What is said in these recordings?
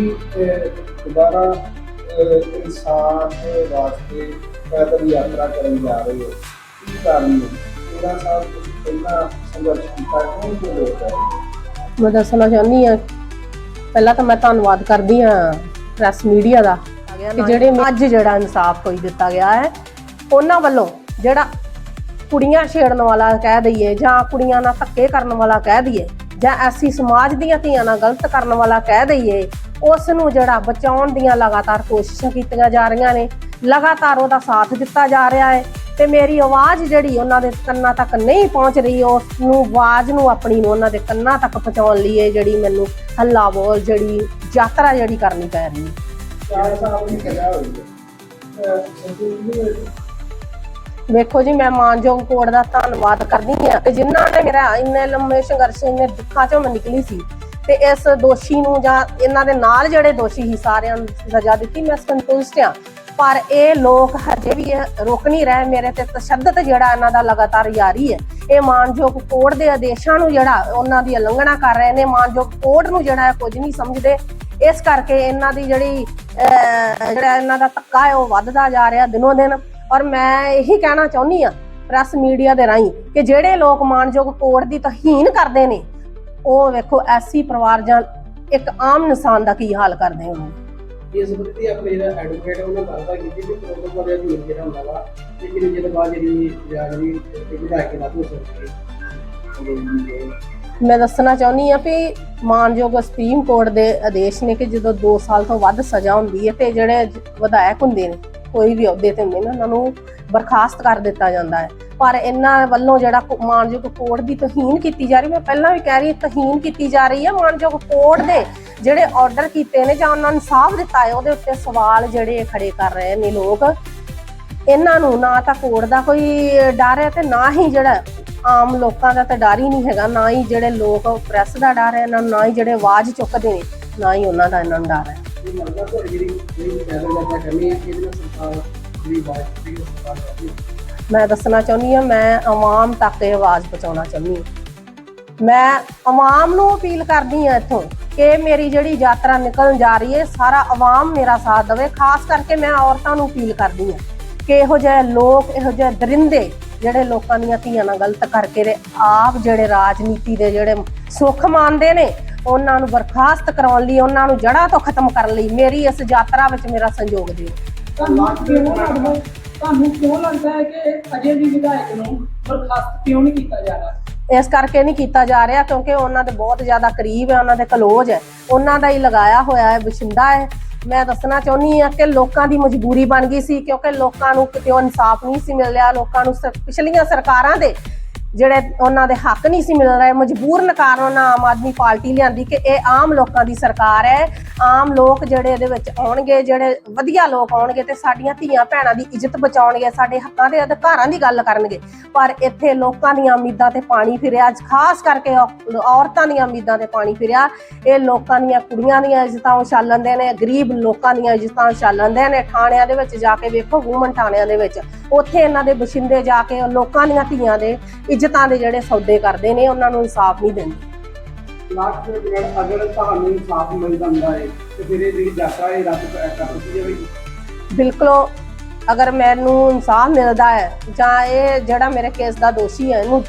ਦੁਬਾਰਾ ਇਨਸਾਨ ਦੇ ਵਾਸਤੇ ਪੈਦਲ ਯਾਤਰਾ ਕਰਨ ਜਾ ਰਹੇ ਹੋ। ਕੀ ਕਾਰਨ ਹੈ 13 ਸਾਲ ਤੁਸੀਂ ਪਹਿਲਾਂ ਸੰਘਰਸ਼ ਕੀਤਾ? ਕਿਉਂ ਕਿਉਂ ਲੋਕ ਹੈ? ਮੈਂ ਦੱਸਣਾ ਚਾਹੁੰਦੀ ਹਾਂ ਪਹਿਲਾਂ ਤਾਂ ਮੈਂ ਧੰਨਵਾਦ ਕਰਦੀ ਹਾਂ ਪ੍ਰੈਸ ਮੀਡੀਆ ਦਾ ਕਿ ਜਿਹੜੇ ਅੱਜ ਜਿਹੜਾ ਇਨਸਾਫ ਕੋਈ ਦਿੱਤਾ ਗਿਆ ਹੈ ਉਹਨਾਂ ਵੱਲੋਂ ਜਿਹੜਾ ਕੁੜੀਆਂ ਛੇੜਨ ਵਾਲਾ ਕਹਿ ਦਈਏ ਜਾਂ ਕੁੜੀਆਂ ਨਾਲ ਧੱਕੇ ਕਰਨ ਵਾਲਾ ਕਹਿ ਦਈਏ ਜਾਂ ਐਸੀ ਸਮਾਜ ਦੀਆਂ ਧੀਆਂ ਨਾਲ ਗਲਤ ਕਰਨ ਵਾਲਾ ਕਹਿ ਦਈਏ ਉਸ ਨੂੰ ਜਿਹੜਾ ਬਚਾਉਣ ਦੀਆਂ ਲਗਾਤਾਰ ਕੋਸ਼ਿਸ਼ਾਂ ਕੀਤੀਆਂ ਜਾ ਰਹੀਆਂ ਨੇ ਲਗਾਤਾਰ ਉਹਦਾ ਸਾਥ ਦਿੱਤਾ ਜਾ ਰਿਹਾ ਹੈ ਤੇ ਮੇਰੀ ਆਵਾਜ਼ ਜਿਹੜੀ ਉਹਨਾਂ ਦੇ ਕੰਨਾਂ ਤੱਕ ਨਹੀਂ ਪਹੁੰਚ ਰਹੀ ਉਸ ਨੂੰ ਆਵਾਜ਼ ਨੂੰ ਆਪਣੀ ਨੂੰ ਉਹਨਾਂ ਦੇ ਕੰਨਾਂ ਤੱਕ ਪਹੁੰਚਾਉਣ ਲਈ ਇਹ ਜਿਹੜੀ ਮੈਨੂੰ ਹੱਲਾ ਬੋਲ ਜਿਹੜੀ ਯਾਤਰਾ ਜਿਹੜੀ ਕਰਨੀ ਪੈ ਰਹੀ ਹੈ ਚਾਰ ਸਾਲ ਦੀ ਹੋਈ ਹੈ। ਵੇਖੋ ਜੀ ਮੈਂ ਮਾਨਯੋਗ ਕੋਰਟ ਦਾ ਧੰਨਵਾਦ ਕਰਦੀ ਹਾਂ ਕਿ ਜਿਨ੍ਹਾਂ ਨੇ ਮੇਰਾ ਇੰਨੇ ਲੰਮੇ ਸੰਘਰਸ਼ ਇੰਨੇ ਦੁੱਖਾਂ ਚੋਂ ਮੈਂ ਨਿਕਲੀ ਸੀ ਤੇ ਇਸ ਦੋਸ਼ੀ ਨੂੰ ਜਾਂ ਇਹਨਾਂ ਦੇ ਨਾਲ ਜਿਹੜੇ ਦੋਸ਼ੀ ਸੀ ਸਾਰਿਆਂ ਨੂੰ ਸਜ਼ਾ ਦਿੱਤੀ ਮੈਂ ਸੰਤੁਸ਼ਟ ਹਾਂ। ਪਰ ਇਹ ਲੋਕ ਹਜੇ ਵੀ ਰੁਕ ਨਹੀਂ ਰਹੇ ਮੇਰੇ ਤੇ ਤਸ਼ੱਦਦ ਜਿਹੜਾ ਇਹਨਾਂ ਦਾ ਲਗਾਤਾਰ ਜਾਰੀ ਹੈ। ਇਹ ਮਾਨਯੋਗ ਕੋਰਟ ਦੇ ਆਦੇਸ਼ਾਂ ਨੂੰ ਜਿਹੜਾ ਉਹਨਾਂ ਦੀ ਉਲੰਘਣਾ ਕਰ ਰਹੇ ਨੇ ਮਾਨਯੋਗ ਕੋਰਟ ਨੂੰ ਜਿਹੜਾ ਹੈ ਕੁਝ ਨਹੀਂ ਸਮਝਦੇ। ਇਸ ਕਰਕੇ ਇਹਨਾਂ ਦੀ ਜਿਹੜੀ ਅਹ, ਜਿਹੜਾ ਇਹਨਾਂ ਦਾ ਧੱਕਾ ਹੈ ਉਹ ਵੱਧਦਾ ਜਾ ਰਿਹਾ ਦਿਨੋ ਦਿਨ। ਔਰ ਮੈਂ ਇਹੀ ਕਹਿਣਾ ਚਾਹੁੰਦੀ ਆ ਪ੍ਰੈਸ ਮੀਡੀਆ ਦੇ ਰਾਹੀਂ ਕਿ ਜਿਹੜੇ ਲੋਕ ਮਾਨਯੋਗ ਕੋਰਟ ਦੀ ਤਹੀਨ ਕਰਦੇ ਨੇ ਉਹ ਵੇਖੋ ਐਸੀ ਪਰਿਵਾਰ ਜਾਂ ਇੱਕ ਆਮ ਇਨਸਾਨ ਦਾ ਕੀ ਹਾਲ ਕਰਦੇ ਹੋਣਗੇ ਇਸ ਸੰਬੰਧੀ ਆਪਣੇ ਜਿਹੜਾ ਐਡਵੋਕੇਟ ਉਹਨਾਂ ਗੱਲਬਾਤ ਕੀਤੀ ਕਿ ਪ੍ਰੋਟੋਕੋਲ ਵਾਲੇ ਅਧੀਨ ਜਿਹੜਾ ਹੁੰਦਾ ਵਾ ਲੇਕਿਨ ਜਿਹਦੇ ਬਾਅਦ ਜਿਹੜੀ ਜਾਗਰੀ ਇੱਕ ਵਿਧਾਇਕ ਨਾਲ ਹੋ ਮੈਂ ਦੱਸਣਾ ਚਾਹੁੰਦੀ ਆ ਵੀ ਮਾਨਯੋਗ ਸੁਪਰੀਮ ਕੋਰਟ ਦੇ ਆਦੇਸ਼ ਨੇ ਕਿ ਜਦੋਂ 2 ਸਾਲ ਤੋਂ ਵੱਧ ਸਜ਼ਾ ਹੁੰਦੀ ਹੈ ਤੇ ਜਿਹੜੇ ਵਿਧਾਇਕ ਹੁੰਦੇ ਨੇ ਕੋਈ ਵੀ ਅਹੁਦੇ ਤੇ ਹੁੰਦੇ ਨੇ, ਉਹਨਾਂ ਨੂੰ ਬਰਖਾਸਤ ਕਰ ਦਿੱਤਾ ਜਾਂਦਾ ਹੈ। ਪਰ ਇਹਨਾਂ ਵੱਲੋਂ ਜਿਹੜਾ ਕੋ- ਮਾਨਯੋਗ ਕੋਰਟ ਦੀ ਤਹੀਨ ਕੀਤੀ ਜਾ ਰਹੀ ਮੈਂ ਪਹਿਲਾਂ ਵੀ ਕਹਿ ਰਹੀ ਤਹੀਨ ਕੀਤੀ ਜਾ ਰਹੀ ਹੈ ਮਾਨਯੋਗ ਕੋਰਟ ਦੇ ਜਿਹੜੇ ਆਰਡਰ ਕੀਤੇ ਨੇ ਜਾਂ ਉਹਨਾਂ ਨੂੰ ਸਾਫ਼ ਦਿੱਤਾ ਹੈ, ਉਹਦੇ ਉੱਤੇ ਸਵਾਲ ਜਿਹੜੇ ਖੜੇ ਕਰ ਰਹੇ ਨੇ ਲੋਕ। ਇਹਨਾਂ ਨੂੰ ਨਾ ਤਾਂ ਕੋਰਟ ਦਾ ਕੋਈ ਡਰ ਹੈ ਤੇ ਨਾ ਹੀ ਜਿਹੜਾ ਆਮ ਲੋਕਾਂ ਦਾ ਤਾਂ ਡਰ ਹੀ ਨਹੀਂ ਹੈਗਾ, ਨਾ ਹੀ ਜਿਹੜੇ ਲੋਕ ਪ੍ਰੈਸ ਦਾ ਡਰ ਹੈ ਇਹਨਾਂ ਨੂੰ ਨਾ ਹੀ ਜਿਹੜੇ ਆਵਾਜ਼ ਚੁੱਕਦੇ ਨੇ, ਨਾ ਹੀ ਉਹਨਾਂ ਦਾ ਇਹਨਾਂ ਨੂੰ ਡਰ ਹੈ। ਇਹ ਲੱਗਦਾ ਤੁਹਾਡੀ ਜਿਹੜੀ ਜਿਹੜੀ ਪੈਦਲ ਯਾਤਰਾ ਕਰਨੀ ਹੈ, ਇਹਦੇ ਨਾਲ ਸਰਕਾਰ ਜਿਹੜੀ ਬਾਤ ਦੀ ਸਰਕਾਰ ਕਰਦੀ ਮੈਂ ਦੱਸਣਾ ਚਾਹੁੰਦੀ ਹਾਂ, ਮੈਂ ਆਵਾਮ ਤੱਕ ਇਹ ਆਵਾਜ਼ ਪਹੁੰਚਾਉਣਾ ਚਾਹੁੰਦੀ ਹਾਂ। ਮੈਂ ਆਵਾਮ ਨੂੰ ਅਪੀਲ ਕਰਦੀ ਹਾਂ ਇੱਥੋਂ ਕਿ ਮੇਰੀ ਜਿਹੜੀ ਯਾਤਰਾ ਨਿਕਲਣ ਜਾ ਰਹੀ ਹੈ, ਸਾਰਾ ਆਵਾਮ ਮੇਰਾ ਸਾਥ ਦੇਵੇ। ਖਾਸ ਕਰਕੇ ਮੈਂ ਔਰਤਾਂ ਨੂੰ ਅਪੀਲ ਕਰਦੀ ਹਾਂ ਕਿ ਇਹੋ ਜਿਹੇ ਲੋਕ, ਇਹੋ ਜਿਹੇ ਦਰਿੰਦੇ ਜਿਹੜੇ ਲੋਕਾਂ ਦੀਆਂ ਧੀਆਂ ਨਾਲ ਗਲਤ ਕਰਕੇ ਤੇ ਆਪ ਜਿਹੜੇ ਰਾਜਨੀਤੀ ਦੇ ਜਿਹੜੇ ਸੁੱਖ ਮੰਨਦੇ ਨੇ ਉਹਨਾਂ ਨੂੰ ਬਰਖਾਸਤ ਕਰਾਉਣ ਲਈ ਉਹਨਾਂ ਨੂੰ ਜੜ੍ਹਾਂ ਤੋਂ ਖਤਮ ਕਰਨ ਲਈ ਮੇਰੀ ਇਸ ਯਾਤਰਾ ਵਿੱਚ ਮੇਰਾ ਸੰਯੋਗ ਦਿਓ। ਤੁਹਾਨੂੰ ਕਿਉਂ ਲੱਗਦਾ ਤੁਹਾਨੂੰ ਕਿਉਂ ਲੱਗਦਾ ਹੈ ਕਿ ਅਜੇ ਵੀ ਵਿਧਾਇਕ ਨੂੰ ਬਰਖਾਸਤ ਕਿਉਂ ਨਹੀਂ ਕੀਤਾ ਜਾ ਰਿਹਾ? ਇਸ ਕਰਕੇ ਨਹੀਂ ਕੀਤਾ ਜਾ ਰਿਹਾ ਕਿਉਂਕਿ ਉਹਨਾਂ ਦੇ ਬਹੁਤ ਜ਼ਿਆਦਾ ਕਰੀਬ ਹੈ ਉਹਨਾਂ ਦੇ ਕਲੋਜ ਹੈ। ਉਹਨਾਂ ਦਾ ਹੀ ਲਗਾਇਆ ਹੋਇਆ ਹੈ ਬਸ਼ਿੰਦਾ ਹੈ। ਮੈਂ ਦੱਸਣਾ ਚਾਹੁੰਦੀ ਹਾਂ ਕਿ ਲੋਕਾਂ ਦੀ ਮਜਬੂਰੀ ਬਣ ਗਈ ਸੀ ਕਿਉਂਕਿ ਲੋਕਾਂ ਨੂੰ ਕਿਤੇ ਇਨਸਾਫ ਨਹੀਂ ਸੀ ਮਿਲ ਰਿਹਾ ਲੋਕਾਂ ਨੂੰ ਪਿਛਲੀਆਂ ਸਰਕਾਰਾਂ ਦੇ ਜਿਹੜੇ ਉਹਨਾਂ ਦੇ ਹੱਕ ਨਹੀਂ ਸੀ ਮਿਲ ਰਹੇ, ਮਜਬੂਰਨ ਕਾਰਨ ਉਹਨਾਂ ਆਮ ਆਦਮੀ ਪਾਰਟੀ ਲਿਆਂਦੀ ਕਿ ਇਹ ਆਮ ਲੋਕਾਂ ਦੀ ਸਰਕਾਰ ਹੈ। ਆਮ ਲੋਕ ਜਿਹੜੇ ਇਹਦੇ ਵਿੱਚ ਆਉਣਗੇ, ਜਿਹੜੇ ਵਧੀਆ ਲੋਕ ਆਉਣਗੇ ਤੇ ਸਾਡੀਆਂ ਧੀਆਂ ਭੈਣਾਂ ਦੀ ਇੱਜ਼ਤ ਬਚਾਉਣਗੇ, ਸਾਡੇ ਹੱਕਾਂ ਦੇ ਅਧਿਕਾਰਾਂ ਦੀ ਗੱਲ ਕਰਨਗੇ। ਪਰ ਇੱਥੇ ਲੋਕਾਂ ਦੀਆਂ ਉਮੀਦਾਂ ਤੇ ਪਾਣੀ ਫਿਰਿਆ ਖਾਸ ਕਰਕੇ ਔਰਤਾਂ ਦੀਆਂ ਉਮੀਦਾਂ ਤੇ ਪਾਣੀ ਫਿਰਿਆ। ਇਹ ਲੋਕਾਂ ਦੀਆਂ ਕੁੜੀਆਂ ਦੀਆਂ ਇੱਜ਼ਤਾਂ ਉਛਾਲਣਦੇ ਨੇ, ਗਰੀਬ ਲੋਕਾਂ ਦੀਆਂ ਇੱਜ਼ਤਾਂ ਉਛਾਲਣਦੇ ਨੇ, ਥਾਣਿਆਂ ਦੇ ਵਿੱਚ ਜਾ ਕੇ ਵੇਖੋ ਵੂਮਨ ਥਾਣਿਆਂ ਦੇ ਵਿੱਚ। ਉੱਥੇ ਇਹਨਾਂ ਦੇ ਬਸ਼ਿੰਦੇ ਜਾ ਕੇ ਲੋਕਾਂ ਦੀਆਂ ਧੀਆਂ ਦੇ ਇੱਜ਼ਤਾਂ ਦੇ ਜਿਹੜੇ ਸੌਦੇ ਕਰਦੇ ਨੇ ਉਹਨਾਂ ਨੂੰ ਇਨਸਾਫ ਨਹੀਂ ਦਿੰਦੇ। ਲਾਸਟ ਦੇ ਦਿਨ ਅਗਰ ਤੁਹਾਨੂੰ ਇਨਸਾਫ ਮਿਲ ਜਾਂਦਾ ਹੈ ਤੇ ਫਿਰ ਇਹ ਜਿਹੜੀ ਯਾਤਰਾ ਹੈ ਰੱਦ ਕਰ ਕਰ ਦਿੱਤੀ ਜਾਵੇਗੀ। ਬਿਲਕੁਲ ਅਗਰ ਮੈਨੂੰ ਇਨਸਾਫ ਮਿਲਦਾ ਹੈ ਜਾਂ ਇਹ ਜਿਹੜਾ ਮੇਰੇ ਕੇਸ ਦਾ ਦੋਸ਼ੀ ਹੈ ਇਹਨੂੰ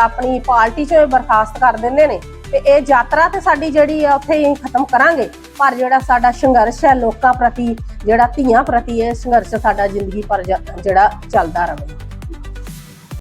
ਆਪਣੀ ਪਾਰਟੀ ਚੋਂ ਬਰਖਾਸਤ ਕਰ ਦਿੰਦੇ ਨੇ ਤੇ ਇਹ ਯਾਤਰਾ ਤੇ ਸਾਡੀ ਜਿਹੜੀ ਆ ਉੱਥੇ ਹੀ ਖਤਮ ਕਰਾਂਗੇ। ਪਰ ਜਿਹੜਾ ਸਾਡਾ ਸੰਘਰਸ਼ ਹੈ ਲੋਕਾਂ ਪ੍ਰਤੀ, ਜਿਹੜਾ ਧੀਆਂ ਪ੍ਰਤੀ ਇਹ ਸੰਘਰਸ਼ ਸਾਡਾ ਜ਼ਿੰਦਗੀ ਪਰ ਜ- ਜਿਹੜਾ ਚੱਲਦਾ ਰਹੇ।